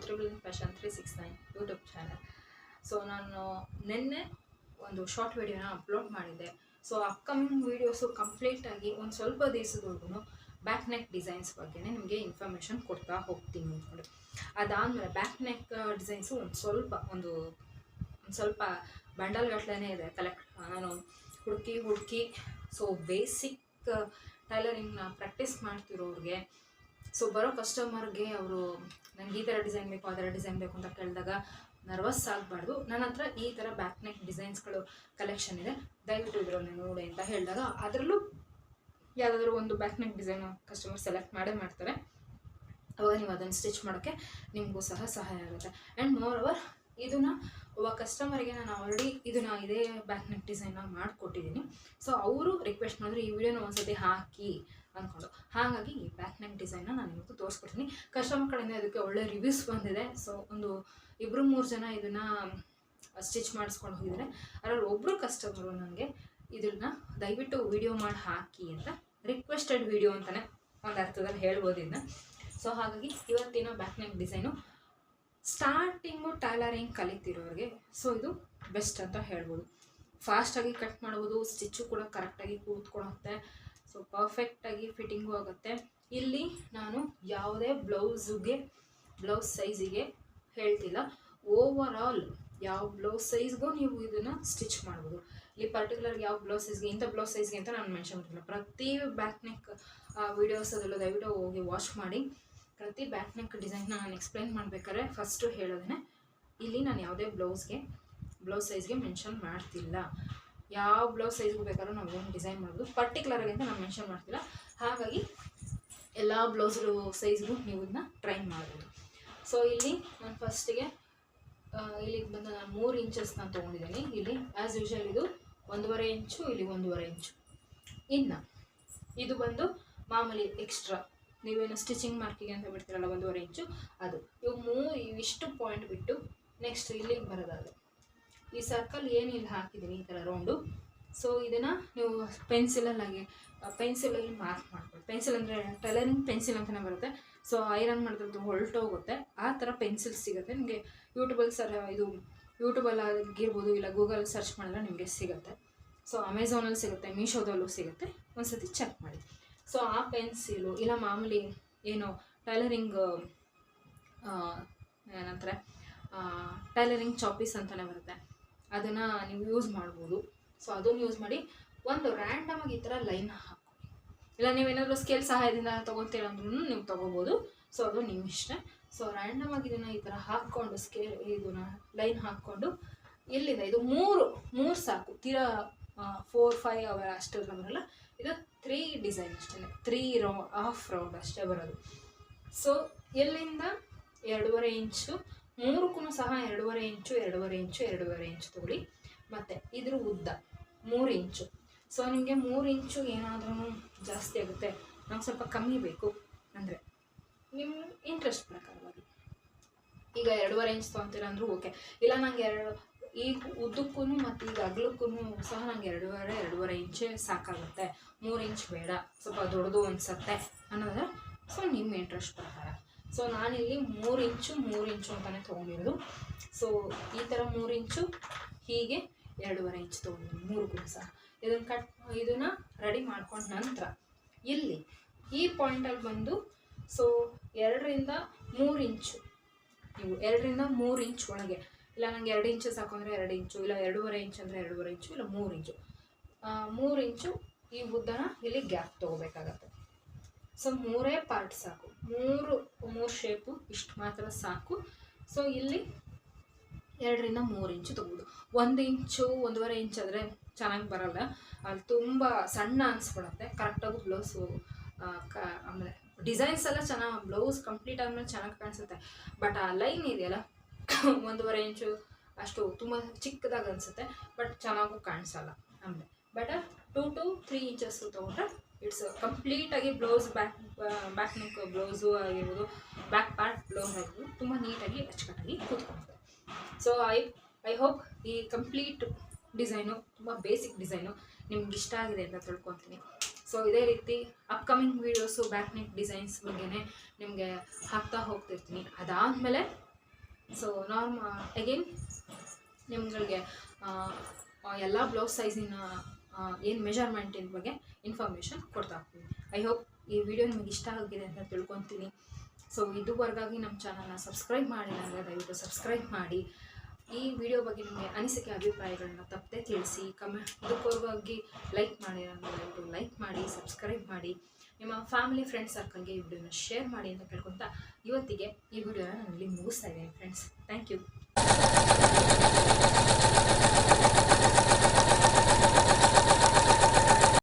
ಪುತ್ರಗಳು in fashion three six nine YouTube channel so ನಾನು ನಿನ್ನೆ ಒಂದು ಶಾರ್ಟ್ ವಿಡಿಯೋನ ಅಪ್ಲೋಡ್ ಮಾಡಿದ್ದೆ. ಸೊ ಅಪ್ಕಮಿಂಗ್ ವೀಡಿಯೋಸು ಕಂಪ್ಲೀಟಾಗಿ ಒಂದು ಸ್ವಲ್ಪ ದಿವಸದವರೆಗೂ ಬ್ಯಾಕ್ ನೆಕ್ ಡಿಸೈನ್ಸ್ ಬಗ್ಗೆ ನಿಮಗೆ ಇನ್ಫಾರ್ಮೇಷನ್ ಕೊಡ್ತಾ ಹೋಗ್ತೀನಿ ಅಂದ್ಕೊಂಡು ಅದಾದಮೇಲೆ ಬ್ಯಾಕ್ ನೆಕ್ ಡಿಸೈನ್ಸು ಒಂದು ಸ್ವಲ್ಪ, ಒಂದು ಒಂದು ಸ್ವಲ್ಪ ಬಂಡಲ್ಗಟ್ಲೇ ಇದೆ. ಕಲೆಕ್ಟ್ ನಾನು ಹುಡುಕಿ ಹುಡುಕಿ ಸೊ ಬೇಸಿಕ್ ಟೈಲರಿಂಗ್ನ ಪ್ರಾಕ್ಟೀಸ್ ಮಾಡ್ತಿರೋರಿಗೆ ಸೊ ಬರೋ ಕಸ್ಟಮರ್ಗೆ ಅವರು ನನಗೆ ಈ ಥರ ಡಿಸೈನ್ ಬೇಕು, ಆ ಥರ ಡಿಸೈನ್ ಬೇಕು ಅಂತ ಕೇಳಿದಾಗ ನರ್ವಸ್ ಆಗಬಾರ್ದು. ನನ್ನ ಹತ್ರ ಈ ಥರ ಬ್ಯಾಕ್ ನೆಕ್ ಡಿಸೈನ್ಸ್ಗಳು ಕಲೆಕ್ಷನ್ ಇದೆ. ದಯವಿಟ್ಟು ಇದರಲ್ಲಿ ನೋಡಿ ಅಂತ ಹೇಳಿದಾಗ ಅದರಲ್ಲೂ ಯಾವುದಾದ್ರೂ ಒಂದು back neck design customer select ಮಾಡೇ ಮಾಡ್ತಾರೆ. ಅವಾಗ ನೀವು ಅದನ್ನು ಸ್ಟಿಚ್ ಮಾಡೋಕ್ಕೆ ನಿಮಗೂ ಸಹ ಸಹಾಯ ಆಗುತ್ತೆ. ಆ್ಯಂಡ್ ಮೋರ್ ಓವರ್ ಇದನ್ನ ಒಬ್ಬ ಕಸ್ಟಮರಿಗೆ ನಾನು ಆಲ್ರೆಡಿ ಇದನ್ನ ಇದೇ ಬ್ಯಾಕ್ ನೆಕ್ ಡಿಸೈನ್ ಮಾಡಿಕೊಟ್ಟಿದ್ದೀನಿ. ಸೊ ಅವರು ರಿಕ್ವೆಸ್ಟ್ ಮಾಡಿದ್ರು, ಈ ವಿಡಿಯೋನ ಒಂದ್ಸತಿ ಹಾಕಿ ಅಂದ್ಕೊಂಡು ಹಾಗಾಗಿ ಈ ಬ್ಯಾಕ್ ನೆಕ್ ಡಿಸೈನ್ನ ನಾನು ಇವತ್ತು ತೋರಿಸ್ಕೊಡ್ತೀನಿ. ಕಸ್ಟಮರ್ ಕಡೆಯಿಂದ ಇದಕ್ಕೆ ಒಳ್ಳೆ ರಿವ್ಯೂಸ್ ಬಂದಿದೆ. ಸೊ ಒಂದು ಇಬ್ಬರು ಮೂರು ಜನ ಇದನ್ನು ಸ್ಟಿಚ್ ಮಾಡಿಸ್ಕೊಂಡು ಹೋಗಿದ್ದಾರೆ. ಅದರಲ್ಲಿ ಒಬ್ಬರು ಕಸ್ಟಮರು ನನಗೆ ಇದನ್ನ ದಯವಿಟ್ಟು ವಿಡಿಯೋ ಮಾಡಿ ಹಾಕಿ ಅಂತ ರಿಕ್ವೆಸ್ಟೆಡ್ ವಿಡಿಯೋ ಅಂತಲೇ ಒಂದು ಅರ್ಥದಲ್ಲಿ ಹೇಳ್ಬೋದು ಇದನ್ನ ಸೊ ಹಾಗಾಗಿ ಇವತ್ತಿನ back neck design starting tailoring ಕಲಿತಿರೋರಿಗೆ. So ಇದು ಬೆಸ್ಟ್ ಅಂತ ಹೇಳ್ಬೋದು. ಫಾಸ್ಟಾಗಿ ಕಟ್ ಮಾಡ್ಬೋದು ಸ್ಟಿಚ್ಚು ಕೂಡ ಕರೆಕ್ಟಾಗಿ ಕೂತ್ಕೊಳುತ್ತೆ. ಸೊ ಪರ್ಫೆಕ್ಟಾಗಿ ಫಿಟ್ಟಿಂಗು ಆಗುತ್ತೆ. ಇಲ್ಲಿ ನಾನು ಯಾವುದೇ ಬ್ಲೌಸುಗೆ ಬ್ಲೌಸ್ ಸೈಜಿಗೆ ಹೇಳ್ತಿಲ್ಲ. ಓವರ್ ಯಾವ ಬ್ಲೌಸ್ ಸೈಜ್ಗೂ ನೀವು ಇದನ್ನು ಸ್ಟಿಚ್ ಮಾಡ್ಬೋದು. ಇಲ್ಲಿ ಪರ್ಟಿಕ್ಯುಲರ್ ಯಾವ ಬ್ಲೌಸ್ ಸೈಜ್ಗೆ ಇಂಥ ಬ್ಲೌಸ್ ಸೈಜ್ಗೆ ಅಂತ ನಾನು ಮೆನ್ಷನ್ ಮಾಡ್ತಿಲ್ಲ. ಪ್ರತಿ ಬ್ಯಾಕ್ ನೆಕ್ ವೀಡಿಯೋಸ್ ಅದೆಲ್ಲ ದಯವಿಟ್ಟು ಹೋಗಿ ವಾಚ್ ಮಾಡಿ. ಪ್ರತಿ ಬ್ಯಾಕ್ ನೆಕ್ ಡಿಸೈನ್ನ ನಾನು ಎಕ್ಸ್ಪ್ಲೈನ್ ಮಾಡಬೇಕಾದ್ರೆ ಫಸ್ಟು ಹೇಳೋದೇ ಇಲ್ಲಿ ನಾನು ಯಾವುದೇ ಬ್ಲೌಸ್ಗೆ ಬ್ಲೌಸ್ ಸೈಜ್ಗೆ ಮೆನ್ಷನ್ ಮಾಡ್ತಿಲ್ಲ. ಯಾವ ಬ್ಲೌಸ್ ಸೈಜ್ಗೂ ಬೇಕಾದ್ರೂ ನಾವು ಏನು ಡಿಸೈನ್ ಮಾಡ್ಬೋದು ಪರ್ಟಿಕ್ಯುಲರ್ ಆಗಿ ಅಂತ ನಾನು ಮೆನ್ಷನ್ ಮಾಡ್ತಿಲ್ಲ. ಹಾಗಾಗಿ ಎಲ್ಲ ಬ್ಲೌಸ್ಗಳು ಸೈಜ್ಗೂ ನೀವು ಇದನ್ನ ಟ್ರೈ ಮಾಡ್ಬೋದು. ಸೊ ಇಲ್ಲಿ ನಾನು ಫಸ್ಟಿಗೆ ಇಲ್ಲಿಗೆ ಬಂದು ನಾನು ಮೂರು ಇಂಚಸ್ ನಾನು ತೊಗೊಂಡಿದ್ದೀನಿ. ಇಲ್ಲಿ ಆ್ಯಸ್ ಯೂಶಲ್ ಇದು ಒಂದೂವರೆ ಇಂಚು ಇಲ್ಲಿ ಒಂದೂವರೆ ಇಂಚು ಇನ್ನು ಇದು ಬಂದು ಮಾಮೂಲಿ ಎಕ್ಸ್ಟ್ರಾ ನೀವೇನು ಸ್ಟಿಚಿಂಗ್ ಮಾರ್ಕಿಗೆ ಅಂತ ಬಿಡ್ತೀರಲ್ಲ, ಒಂದೂವರೆ ಇಂಚು ಅದು. ಇವು ಮೂ, ಇವಿಷ್ಟು ಪಾಯಿಂಟ್ ಬಿಟ್ಟು ನೆಕ್ಸ್ಟ್ ಇಲ್ಲಿಗೆ ಬರೋದಾದ್ರೆ. ಈ ಸರ್ಕಲ್ ಏನು ಇಲ್ಲಿ ಹಾಕಿದ್ದೀನಿ ಈ ಥರ ರೌಂಡು ಸೊ ಇದನ್ನು ನೀವು ಪೆನ್ಸಿಲಲ್ಲಾಗಿ ಪೆನ್ಸಿಲಲ್ಲಿ ಮಾರ್ಕ್ ಮಾಡ್ಕೊಳ್ಳಿ ಪೆನ್ಸಿಲ್ ಅಂದರೆ ಟೈಲರಿಂಗ್ ಪೆನ್ಸಿಲ್ ಅಂತಲೇ ಬರುತ್ತೆ. ಸೊ ಐರನ್ ಮಾಡಿದ್ರೆ ಹೊರಟೋಗುತ್ತೆ ಆ ಥರ ಪೆನ್ಸಿಲ್ ಸಿಗುತ್ತೆ. ನಿಮಗೆ ಯೂಟ್ಯೂಬಲ್ಲಿ ಸರ್ ಇದು ಯೂಟ್ಯೂಬಲ್ಲಿ ಆಗಿರ್ಬೋದು, ಇಲ್ಲ ಗೂಗಲ್ ಸರ್ಚ್ ಮಾಡಿದ್ರೆ ನಿಮಗೆ ಸಿಗುತ್ತೆ. ಸೊ ಅಮೆಝಾನಲ್ಲಿ ಸಿಗುತ್ತೆ ಮೀಶೋದಲ್ಲೂ ಸಿಗುತ್ತೆ. ಒಂದ್ಸತಿ ಚೆಕ್ ಮಾಡಿ. ಸೊ ಆ ಪೆನ್ಸಿಲು ಇಲ್ಲ ಮಾಮೂಲಿ ಏನು ಟೈಲರಿಂಗ್ ಏನಂತಾರೆ ಟೈಲರಿಂಗ್ ಚಾಪೀಸ್ ಅಂತಲೇ ಬರುತ್ತೆ. ಅದನ್ನು ನೀವು ಯೂಸ್ ಮಾಡ್ಬೋದು. ಸೊ ಅದನ್ನು ಯೂಸ್ ಮಾಡಿ ಒಂದು ರ್ಯಾಂಡಮಾಗಿ ಈ ಥರ ಲೈನ್ ಹಾಕಿ ಇಲ್ಲ ನೀವೇನಾದರೂ ಸ್ಕೇಲ್ ಸಹಾಯದಿಂದ ತೊಗೊತೀರ ನೀವು ತೊಗೋಬೋದು. ಸೊ ಅದು ನಿಮ್ಮ ಇಷ್ಟ. ಸೊ ರ್ಯಾಂಡಮಾಗಿ ಇದನ್ನು ಈ ಥರ ಹಾಕ್ಕೊಂಡು ಸ್ಕೇಲ್ ಇದನ್ನ ಲೈನ್ ಹಾಕ್ಕೊಂಡು ಎಲ್ಲಿದೆ? ಇದು ಮೂರು ಮೂರು ಸಾಕು. ತೀರಾ ಫೋರ್ ಫೈವ್ ಅವರ್ ಅಷ್ಟು ಬರೋಲ್ಲ ಇದು ತ್ರೀ ಡಿಸೈನ್ ಅಷ್ಟೇ. ತ್ರೀ ರೌಂಡ್ ಹಾಫ್ ರೌಂಡ್ ಅಷ್ಟೇ ಬರೋದು. ಸೊ ಎಲ್ಲಿಂದ? ಎರಡೂವರೆ ಇಂಚು ಮೂರಕ್ಕೂ ಸಹ ಎರಡೂವರೆ ಇಂಚು ಎರಡೂವರೆ ಇಂಚು ಎರಡೂವರೆ ಇಂಚು ತಗೊಳ್ಳಿ. ಮತ್ತು ಇದ್ರ ಉದ್ದ ಮೂರು ಇಂಚು. ಸೊ ನಿಮಗೆ ಮೂರು ಇಂಚು ಏನಾದ್ರೂ ಜಾಸ್ತಿ ಆಗುತ್ತೆ. ನಮ್ಗೆ ಸ್ವಲ್ಪ ಕಮ್ಮಿ ಬೇಕು. ಅಂದರೆ ನಿಮ್ಮ ಇಂಟ್ರೆಸ್ಟ್ ಪ್ರಕಾರವಾಗಿ. ಈಗ ಎರಡೂವರೆ ಇಂಚ್ ತೊಗೊತೀರ ಅಂದರೂ ಓಕೆ ಇಲ್ಲ, ನಂಗೆ ಎರಡು ಈ ಉದ್ದಕ್ಕೂ ಮತ್ತು ಈಗ ಅಗ್ಲಕ್ಕೂ ಸಹ ನಂಗೆ ಎರಡೂವರೆ ಎರಡೂವರೆ ಇಂಚೇ ಸಾಕಾಗುತ್ತೆ. ಮೂರು ಇಂಚ್ ಬೇಡ. ಸ್ವಲ್ಪ ದೊಡ್ಡದು ಅನ್ಸತ್ತೆ ಅನ್ನೋದ್ರೆ. ಸೊ ನಿಮ್ಮ ಇಂಟ್ರೆಸ್ಟ್ ಪ್ರಕಾರ. ಸೊ ನಾನಿಲ್ಲಿ ಮೂರು ಇಂಚು ಮೂರು ಇಂಚು ಅಂತಲೇ ತೊಗೊಂಡಿರೋದು. ಸೊ ಈ ಥರ ಮೂರು ಇಂಚು, ಹೀಗೆ ಎರಡೂವರೆ ಇಂಚು ತೊಗೊಂಡಿದ್ದೀನಿ, ಮೂರು ಸಹ. ಇದನ್ನು ಕಟ್ ಇದನ್ನು ರೆಡಿ ಮಾಡ್ಕೊಂಡ ನಂತರ ಇಲ್ಲಿ ಈ ಪಾಯಿಂಟಲ್ಲಿ ಬಂದು ಸೊ ಎರಡರಿಂದ ಮೂರು ಇಂಚು ನೀವು ಎರಡರಿಂದ ಮೂರು ಇಂಚು ಒಳಗೆ. ಇಲ್ಲ ನನಗೆ ಎರಡು ಇಂಚು ಸಾಕು ಅಂದರೆ ಎರಡು ಇಂಚು, ಇಲ್ಲ, ಎರಡೂವರೆ ಇಂಚ್ ಅಂದರೆ ಎರಡೂವರೆ ಇಂಚು, ಇಲ್ಲ, ಮೂರು ಇಂಚು. ಮೂರು ಇಂಚು ಈ ಉದ್ದನ ಇಲ್ಲಿ ಗ್ಯಾಪ್ ತೊಗೋಬೇಕಾಗತ್ತೆ. ಸೊ ಮೂರೇ ಪಾರ್ಟ್ ಸಾಕು. ಮೂರು ಮೂರು ಶೇಪು ಇಷ್ಟು ಮಾತ್ರ ಸಾಕು. ಸೊ ಇಲ್ಲಿ ಎರಡರಿಂದ ಮೂರು ಇಂಚು ತೊಗೋಬೋದು. ಒಂದು ಇಂಚು ಒಂದೂವರೆ ಇಂಚ್ ಆದರೆ ಚೆನ್ನಾಗಿ ಬರಲ್ಲ. ಅಲ್ಲಿ ತುಂಬ ಸಣ್ಣ ಅನಿಸ್ಬಿಡುತ್ತೆ. ಕರೆಕ್ಟಾಗಿ ಬ್ಲೌಸು ಕ, ಆಮೇಲೆ ಡಿಸೈನ್ಸ್ ಎಲ್ಲ ಚೆನ್ನಾಗಿ ಬ್ಲೌಸ್ ಕಂಪ್ಲೀಟ್ ಆದಮೇಲೆ ಚೆನ್ನಾಗಿ ಕಾಣಿಸುತ್ತೆ. ಬಟ್ ಆ ಲೈನ್ ಇದೆಯಲ್ಲ, ಒಂದೂವರೆ ಇಂಚು ಅಷ್ಟು ತುಂಬ ಚಿಕ್ಕದಾಗಿ ಅನಿಸುತ್ತೆ. ಬಟ್ ಚೆನ್ನಾಗೂ ಕಾಣಿಸಲ್ಲ. ಆಮೇಲೆ. But two to three inches ತೊಗೊಂಡ್ರೆ ಇಟ್ಸ್ ಕಂಪ್ಲೀಟಾಗಿ blouse back back neck blouse ಆಗಿರ್ಬೋದು ಬ್ಯಾಕ್ ಪಾರ್ಟ್ ಬ್ಲೌಸ್ ಆಗಿರ್ಬೋದು, ತುಂಬ ನೀಟಾಗಿ ಅಚ್ಚುಕಟ್ಟಾಗಿ ಕೂತ್ಕೊಳ್ತದೆ ಸೊ ಐ ಐ ಹೋಪ್ ಈ ಕಂಪ್ಲೀಟ್ ಡಿಸೈನು ತುಂಬ ಬೇಸಿಕ್ ಡಿಸೈನು ನಿಮ್ಗೆ ಇಷ್ಟ ಆಗಿದೆ ಅಂತ ತಿಳ್ಕೊತೀನಿ. ಸೊ ಇದೇ ರೀತಿ upcoming videos back neck designs ಬಗ್ಗೆನೇ ನಿಮಗೆ ಹಾಕ್ತಾ ಹೋಗ್ತಿರ್ತೀನಿ. ಅದಾದಮೇಲೆ ಸೊ ನಾರ್ಮ ಅಗೇನ್ ನಿಮ್ಗಳಿಗೆ ಎಲ್ಲ ಬ್ಲೌಸ್ ಸೈಜಿನ ಏನು ಮೆಜರ್ಮೆಂಟಿನ ಬಗ್ಗೆ ಇನ್ಫಾರ್ಮೇಷನ್ ಕೊಡ್ತಾ ಹೋಗ್ತೀನಿ ಐ ಹೋಪ್ ಈ ವಿಡಿಯೋ ನಿಮಗೆ ಇಷ್ಟ ಆಗಿದೆ ಅಂತ ತಿಳ್ಕೊತೀನಿ. ಸೊ ಇದುವರೆಗಾಗಿ ನಮ್ಮ ಚಾನಲ್ನ ಸಬ್ಸ್ಕ್ರೈಬ್ ಮಾಡಿಲ್ಲ ಅಂದರೆ ದಯವಿಟ್ಟು ಸಬ್ಸ್ಕ್ರೈಬ್ ಮಾಡಿ. ಈ ವಿಡಿಯೋ ಬಗ್ಗೆ ನಿಮಗೆ ಅನಿಸಿಕೆ, ಅಭಿಪ್ರಾಯಗಳನ್ನ ತಪ್ಪದೆ ತಿಳಿಸಿ ಕಮೆಂಟ್ ಇದಕ್ಕೋರ್ವಾಗಿ ಲೈಕ್ ಮಾಡಿ ದಯವಿಟ್ಟು ಲೈಕ್ ಮಾಡಿ ಸಬ್ಸ್ಕ್ರೈಬ್ ಮಾಡಿ. ನಿಮ್ಮ ಫ್ಯಾಮಿಲಿ ಫ್ರೆಂಡ್ಸ್ ಸರ್ಕಲ್ಗೆ ಈ ವಿಡಿಯೋನ ಶೇರ್ ಮಾಡಿ ಅಂತ ಕೇಳ್ಕೊತಾ ಇವತ್ತಿಗೆ ಈ ವಿಡಿಯೋನ ನಾನು ಇಲ್ಲಿ ಮುಗಿಸ್ತಾ ಇದ್ದೀನಿ ಫ್ರೆಂಡ್ಸ್ ಥ್ಯಾಂಕ್ ಯು